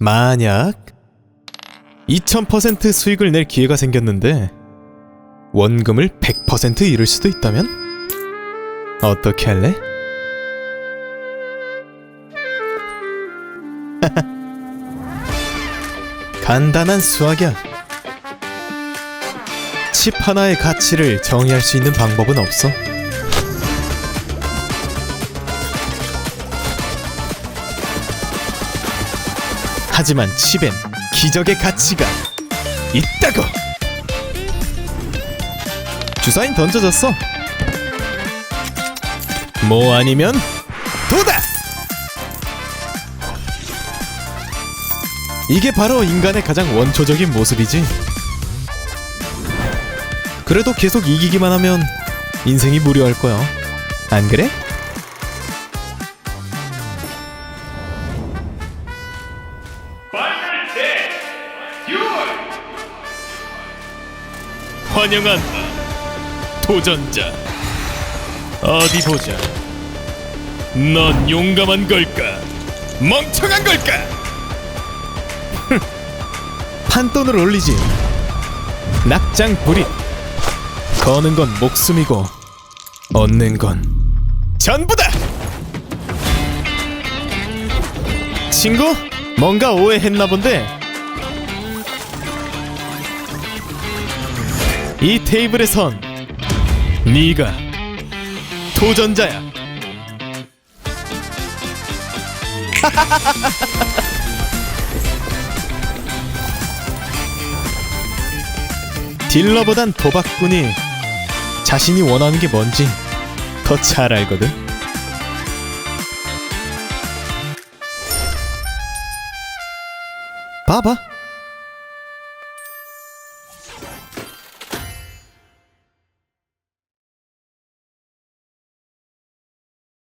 만약 2000% 수익을 낼 기회가 생겼는데 원금을 100% 잃을 수도 있다면 어떻게 할래? 간단한 수학이야. 칩 하나의 가치를 정의할 수 있는 방법은 없어. 하지만 칩엔 기적의 가치가 있다고. 주사인 던져졌어. 뭐 아니면 도다. 이게 바로 인간의 가장 원초적인 모습이지. 그래도 계속 이기기만 하면 인생이 무료할 거야. 안 그래? 환영한다. 도전자. 어디 보자. 넌 용감한 걸까? 멍청한 걸까? 흥. 판돈을 올리지. 낙장 불입. 거는 건 목숨이고 얻는 건 전부다. 친구, 뭔가 오해했나 본데. 이 테이블에선 네가 도전자야. 딜러보단 도박꾼이 자신이 원하는 게 뭔지 더 잘 알거든. 봐봐.